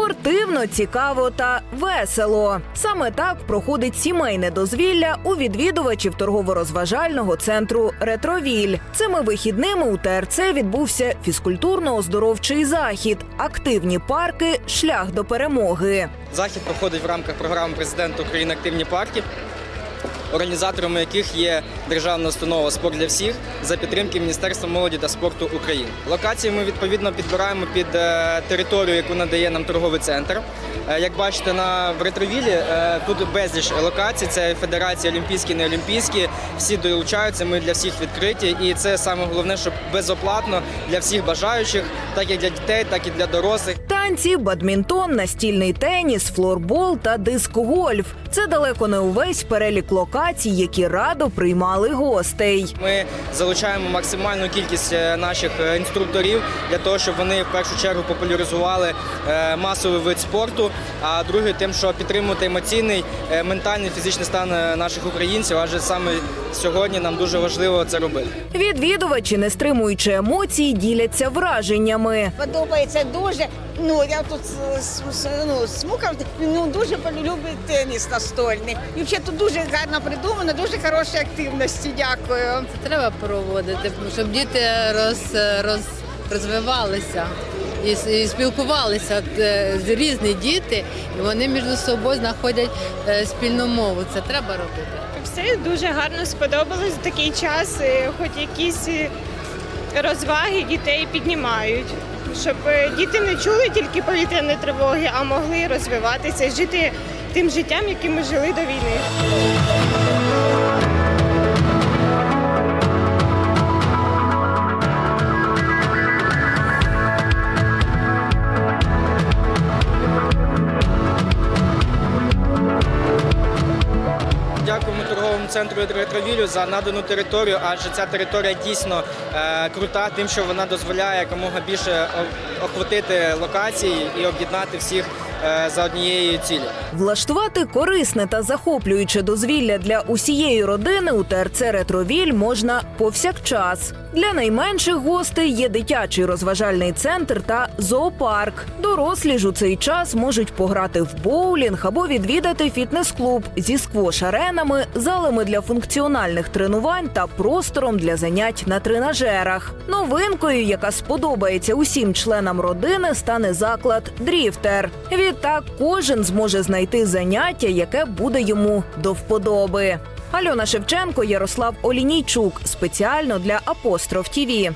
Спортивно, цікаво та весело. Саме так проходить сімейне дозвілля у відвідувачів торгово-розважального центру Ретровіль. Цими вихідними у ТРЦ відбувся фізкультурно-оздоровчий захід, активні парки, шлях до перемоги. Захід проходить в рамках програми президента України Активні парки, організаторами яких є державна установа Спорт для всіх за підтримки Міністерства молоді та спорту України. Локації ми відповідно підбираємо під е, територію, яку надає нам торговий центр. Е, Як бачите, на в ретровілі е, тут безліч локацій. Це федерації олімпійські, неолімпійські. Всі долучаються. Ми для всіх відкриті, і це саме головне, щоб безоплатно для всіх бажаючих, так як для дітей, так і для дорослих. Танці, бадмінтон, настільний теніс, флорбол та диск-гольф. Це далеко не увесь перелік локацій, які радо приймали гостей. Ми залучаємо максимальну кількість е, наших е, інструкторів для того, щоб вони в першу чергу популяризували е, масовий вид спорту. А друге, тим, що підтримувати емоційний, ментальний, фізичний стан наших українців, адже саме сьогодні нам дуже важливо це робити. Відвідувачі, не стримуючи емоцій, діляться враженнями. Подобається дуже. Ну я тут с- ну, смукав, ну дуже люблю теніс настольний. І взагалі тут дуже гарно придумано, дуже хороші активності. Дякую. Це Треба проводити, щоб діти роз, роз, розвивалися і, і спілкувалися. Е, з- Різні діти, і вони між собою знаходять е, спільну мову. Це треба робити. Все дуже гарно сподобалось в такий час, е, хоч якісь е, розваги дітей піднімають, щоб е, діти не чули тільки повітряні тривоги, а могли розвиватися жити тим життям, яким ми жили до війни. Центру ретровілю за надану територію, адже ця територія дійсно е, крута, тим, що вона дозволяє якомога більше охватити локації і об'єднати всіх за однією цілі. Влаштувати корисне та захоплююче дозвілля для усієї родини у ТРЦ Ретровіль можна повсякчас. Для найменших гостей є дитячий розважальний центр та зоопарк. Дорослі ж у цей час можуть пограти в боулінг або відвідати фітнес-клуб зі сквош-аренами, залами для функціональних тренувань та простором для занять на тренажерах. Новинкою, яка сподобається усім членам родини, стане заклад Дріфтер. Відтак кожен зможе знайти заняття, яке буде йому до вподоби. Альона Шевченко, Ярослав Олінійчук спеціально для Апостроф ТІВІ.